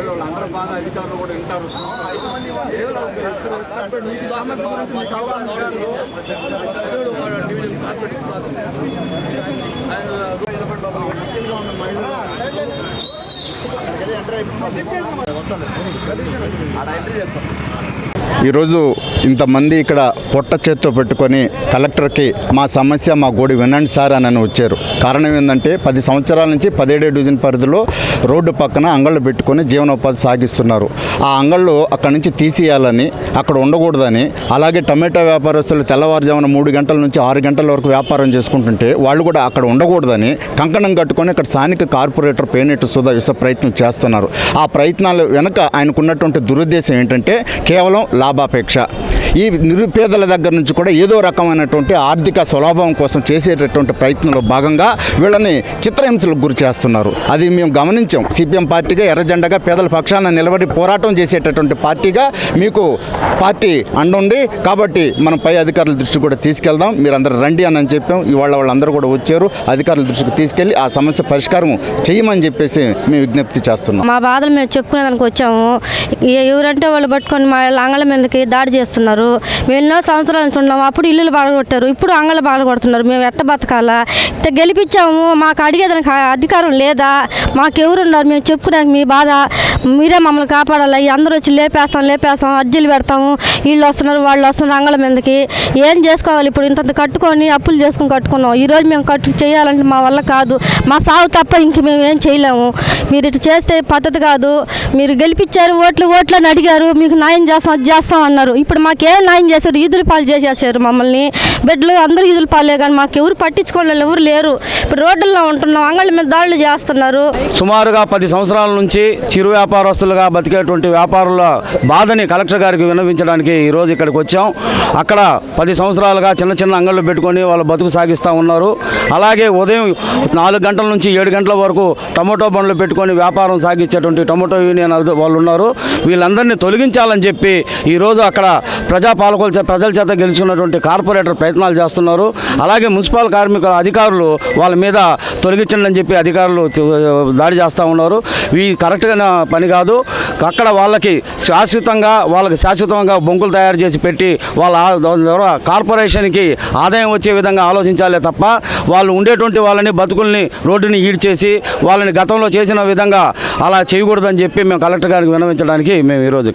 వీళ్ళందరూ బాగా అధికారులు కూడా వింటారు. అక్కడ ఎంట్రీ చేస్తాం ఈరోజు ఇంతమంది ఇక్కడ పొట్ట చేత్తో పెట్టుకొని కలెక్టర్కి మా సమస్య మా గోడి వినండి సార్ అని వచ్చారు. కారణం ఏంటంటే పది సంవత్సరాల నుంచి పదిహేడు డివిజన్ పరిధిలో రోడ్డు పక్కన అంగళ్ళు పెట్టుకొని జీవనోపాధి సాగిస్తున్నారు. ఆ అంగళ్ళు అక్కడి నుంచి తీసేయాలని అక్కడ ఉండకూడదని అలాగే టమాటా వ్యాపారస్తులు తెల్లవారుజామున మూడు గంటల నుంచి ఆరు గంటల వరకు వ్యాపారం చేసుకుంటుంటే వాళ్ళు కూడా అక్కడ ఉండకూడదని కంకణం కట్టుకొని అక్కడ స్థానిక కార్పొరేటర్ పేనెట్టు సుధా విశ్వ ప్రయత్నం చేస్తున్నారు. ఆ ప్రయత్నాలు వెనక ఆయనకున్నటువంటి దురుద్దేశం ఏంటంటే కేవలం ಲಾಭಾಪೇಕ್ಷ ఈ నిరుపేదల దగ్గర నుంచి కూడా ఏదో రకమైనటువంటి ఆర్థిక స్వలాభం కోసం చేసేటటువంటి ప్రయత్నంలో భాగంగా వీళ్ళని చిత్రహింసలకు గురి చేస్తున్నారు. అది మేము గమనించాం. సిపిఎం పార్టీగా ఎర్రజెండగా పేదల పక్షాన నిలబడి పోరాటం చేసేటటువంటి పార్టీగా మీకు పార్టీ అండుండి కాబట్టి మనం పై అధికారుల దృష్టి కూడా తీసుకెళ్దాం. మీరు అందరు రండి అని చెప్పాం. ఇవాళ వాళ్ళందరూ కూడా వచ్చారు. అధికారుల దృష్టికి తీసుకెళ్ళి ఆ సమస్య పరిష్కారం చేయమని చెప్పేసి మేము విజ్ఞప్తి చేస్తున్నాం. మా బాధలు మేము చెప్పుకునేదానికి వచ్చాము. ఎవరంటే వాళ్ళు పట్టుకొని మా అంగళ మీదకి దాడి చేస్తున్నారు. మేము ఎన్నో సంవత్సరాల నుంచి ఉన్నాము అప్పుడు ఇల్లులు బాగొట్టారు ఇప్పుడు అంగళ్ళు బాగొడుతున్నారు మేము ఎట్ట బతకాలా? ఇంత గెలిపించాము. మాకు అడిగేదానికి అధికారం లేదా? మాకు ఎవరున్నారు? మేము చెప్పుకునేదానికి మీ బాధ. మీరే మమ్మల్ని కాపాడాలి? అందరూ వచ్చి లేపేస్తాం లేపేస్తాం అర్జీలు పెడతాము. వీళ్ళు వస్తున్నారు వాళ్ళు వస్తున్నారు అంగళ మీదకి. ఏం చేసుకోవాలి ఇప్పుడు? ఇంత కట్టుకొని అప్పులు చేసుకుని కట్టుకున్నాం. ఈరోజు మేము కట్టు చేయాలంటే మా వల్ల కాదు. మా సాగు తప్ప ఇంక మేము ఏం చేయలేము. మీరు ఇటు చేస్తే పద్ధతి కాదు. మీరు గెలిపించారు ఓట్లు ఓట్లని అడిగారు. మీకు న్యాయం చేస్తాం అది చేస్తాం అన్నారు. ఇప్పుడు మాకు న్యాయం చేశారు? ఈదుల పాలు చేసేసారు మమ్మల్ని. బిడ్డలు అందరూ ఈదుల పాలే కానీ మాకు ఎవరు పట్టించుకోవాలి ఎవరు లేరు. ఇప్పుడు రోడ్లలో ఉంటున్నాం అంగళ్ళ మీద దాడులు చేస్తున్నారు. సుమారుగా పది సంవత్సరాల నుంచి చిరు వ్యాపారస్తులుగా బతికేటువంటి వ్యాపారుల బాధని కలెక్టర్ గారికి విన్నవించడానికి ఈరోజు ఇక్కడికి వచ్చాం. అక్కడ పది సంవత్సరాలుగా చిన్న చిన్న అంగళ్ళు పెట్టుకొని వాళ్ళు బతుకు సాగిస్తూ ఉన్నారు. అలాగే ఉదయం నాలుగు గంటల నుంచి ఏడు గంటల వరకు టమోటో బండ్లు పెట్టుకొని వ్యాపారం సాగించేటువంటి టమోటో యూనియన్ వాళ్ళు ఉన్నారు. వీళ్ళందరినీ తొలగించాలని చెప్పి ఈరోజు అక్కడ ప్రజా పాలకుల ప్రజల చేత గెలుచుకున్నటువంటి కార్పొరేటర్ ప్రయత్నాలు చేస్తున్నారు. అలాగే మున్సిపల్ కార్మికుల అధికారులు వాళ్ళ మీద తొలగించండి అని చెప్పి అధికారులు దాడి చేస్తూ ఉన్నారు. ఇవి కరెక్ట్గా పని కాదు. అక్కడ వాళ్ళకి శాశ్వతంగా వాళ్ళకి శాశ్వతంగా బొంకులు తయారు చేసి పెట్టి వాళ్ళ ద్వారా కార్పొరేషన్కి ఆదాయం వచ్చే విధంగా ఆలోచించాలే తప్ప వాళ్ళు ఉండేటువంటి వాళ్ళని బతుకుల్ని రోడ్డుని ఈడ్చేసి వాళ్ళని గతంలో చేసిన విధంగా అలా చేయకూడదని చెప్పి మేము కలెక్టర్ గారికి విన్నవించడానికి మేము ఈరోజు